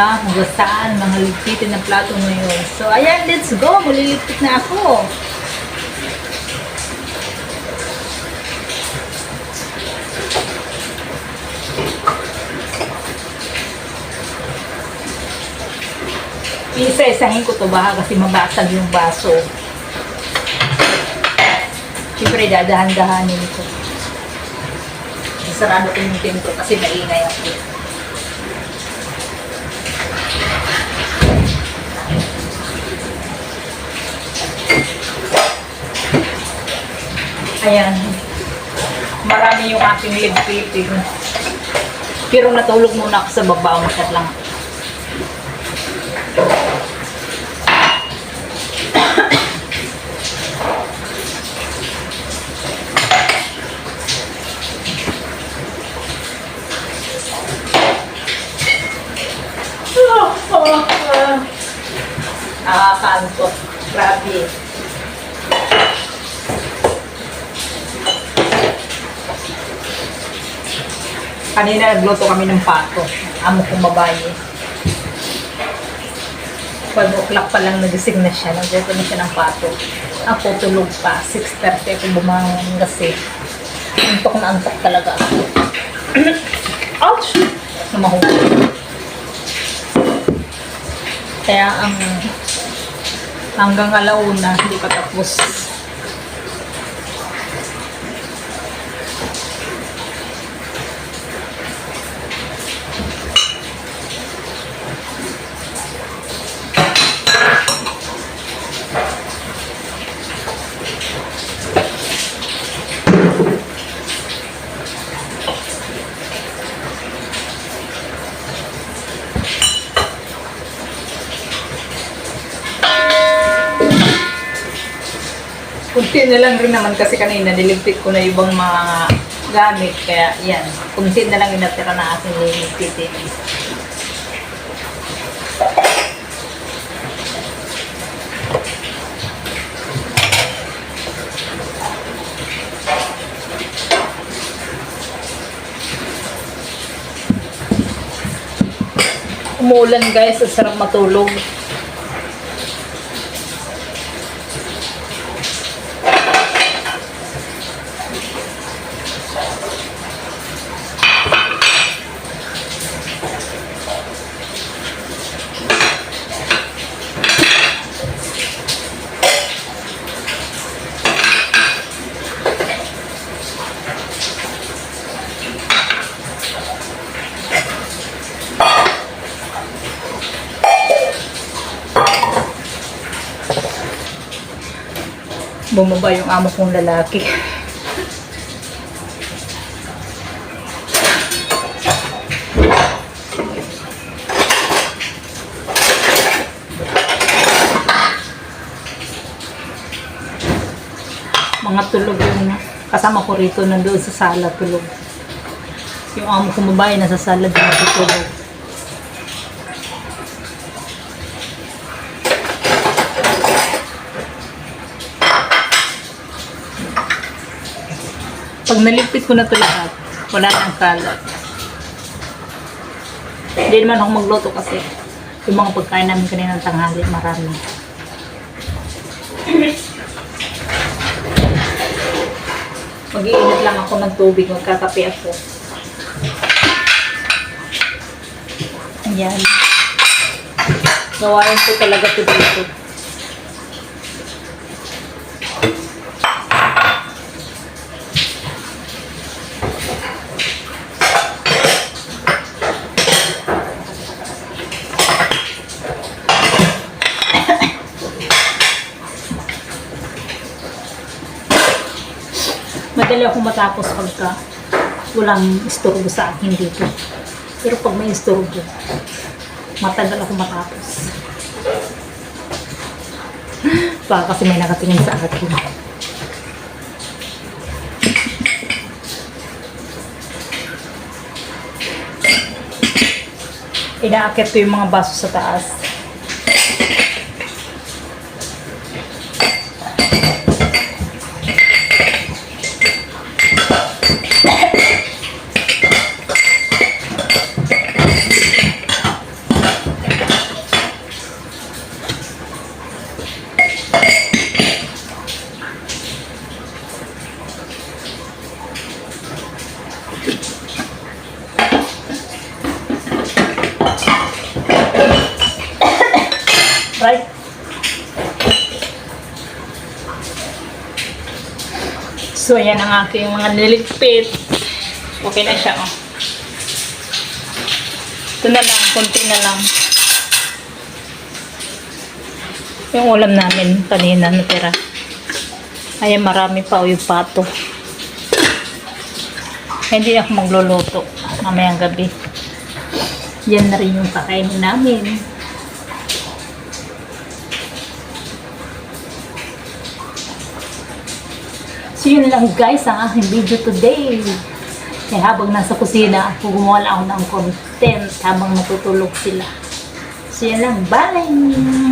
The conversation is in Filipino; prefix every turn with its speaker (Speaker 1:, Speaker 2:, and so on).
Speaker 1: Ah, hugasan, mga ligpitin ng plato ngayon. So, ayan, let's go. Muliligpit na ako. Isa-isahin ko to baka kasi mabasag yung baso. Siyempre, dadahan-dahanin ko. Sarado ko yung pinto kasi maingay ako. Ayan. Marami yung aking clipping. Pero natulog muna ako sa baba. Makat lang. Nakakanto. Grabe. Kanina nagluto kami ng pato. Amo kong babae. 12 o'clock pa lang nagising na siya. Nagluto na siya ng pato. Ako tulog pa. 6.30 ako bumangon kasi. Antok na antok talaga ako. Ouch! Namahulog. Kaya ang hanggang alauna, hindi pa tapos. Kunti na lang rin naman kasi kanina niligpit ko na ibang mga gamit. Kaya yan, kunti na lang yung natira na aking niligpitin. Umuulan guys, ang sarap matulog. Bumaba yung amo kong lalaki. Mga tulog yung kasama ko rito nandoon sa sala tulog. Yung amo kong babae nasa sala din natutulog. Pag naligpit ko na ito lahat, wala nang kalat. Hindi naman ako magluto kasi yung mga pagkain namin kanina ng tanghali, marami. Mag-iinit lang ako ng tubig, magkakape ako. Ayan. Gawain ko talaga ito dito. Madali ako matapos pagka walang istorbo sa akin dito. Pero pag may istorbo, matagal ako matapos. Baka kasi may nakatingin sa akin. Inaakit ko yung mga baso sa taas. So, ayan ang aking mga niligpit. Okay na siya, oh. Ito na lang, konti na lang. Yung ulam namin kanina natira. Ayan, marami pa o yung pato. Hindi ako magluluto mamayang gabi. Yan na rin yung pakainin namin. So yun lang guys ang aking video today. Kaya habang nasa kusina ako gumawa lang ako ng content habang natutulog sila. So yan lang. Bye!